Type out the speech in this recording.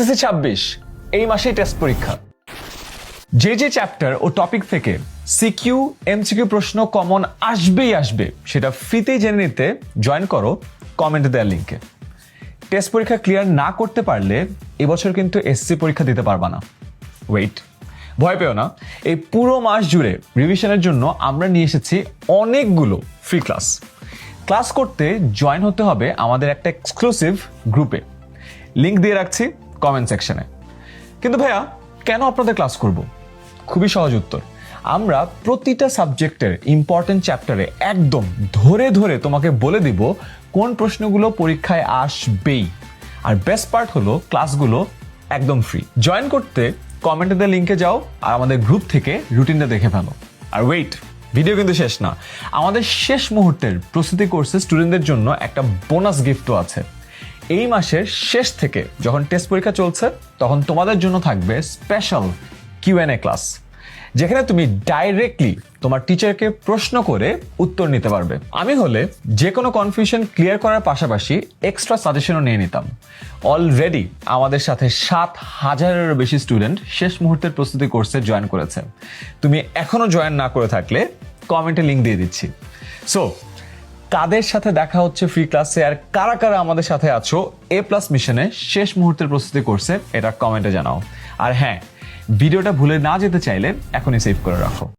SSC ছাব্বিশ, এই মাসেই টেস্ট পরীক্ষা। যে যে চ্যাপ্টার ও টপিক থেকে সিকিউ এমসিকিউ প্রশ্ন কমন আসবেই আসবে, সেটা ফ্রিতেই জেনে নিতে জয়েন করো কমেন্ট দেওয়ার লিঙ্কে টেস্ট পরীক্ষা ক্লিয়ার না করতে পারলে এবছর কিন্তু এসসি পরীক্ষা দিতে পারবা না। ওয়েট ভয় পেও না। এই পুরো মাস জুড়ে রিভিশনের জন্য আমরা নিয়ে এসেছি অনেকগুলো ফ্রি ক্লাস ক্লাস করতে জয়েন হতে হবে আমাদের একটা এক্সক্লুসিভ গ্রুপে লিঙ্ক দিয়ে রাখছি। কমেন্ট সেকশনে কিন্তু ভাইয়া, কেন আপনাদের ক্লাস করব? খুবই সহজ উত্তর। আমরা প্রতিটা সাবজেক্টের ইম্পর্টেন্ট চ্যাপ্টারে একদম ধরে ধরে তোমাকে বলে দিব কোন প্রশ্নগুলো পরীক্ষায় আসবেই। আর বেস্ট পার্ট হলো ক্লাসগুলো একদম ফ্রি জয়েন করতে কমেন্টে দেওয়া লিঙ্কে যাও আর আমাদের গ্রুপ থেকে রুটিনটা দেখে ফেলো। আর ওয়েট ভিডিও কিন্তু শেষ না। আমাদের শেষ মুহূর্তের প্রস্তুতি কোর্সে স্টুডেন্টদের জন্য একটা বোনাস গিফটও আছে। এই মাসের শেষ থেকে যখন টেস্ট পরীক্ষা চলছে, তখন তোমাদের জন্য থাকবে স্পেশাল কিউএনএ ক্লাস যেখানে তুমি ডাইরেক্টলি তোমার টিচারকে প্রশ্ন করে উত্তর নিতে পারবে। আমি হলে যে কোনো কনফিউশন ক্লিয়ার করার পাশাপাশি এক্সট্রা সাজেশনও নিয়ে নিতাম। অলরেডি আমাদের সাথে সাত হাজারেরও বেশি স্টুডেন্ট শেষ মুহূর্তের প্রস্তুতি কোর্সে জয়েন করেছে। তুমি এখনও জয়েন না করে থাকলে কমেন্টে লিঙ্ক দিয়ে দিচ্ছি। সো কাদের সাথে দেখা হচ্ছে ফ্রি ক্লাসে আর কারা কারা আমাদের সাথে আছো? এ প্লাস মিশনে শেষ মুহূর্তের প্রস্তুতি করছে, এটা কমেন্টে জানাও। আর হ্যাঁ ভিডিওটা ভুলে না যেতে চাইলে এখনই সেভ করে রাখো।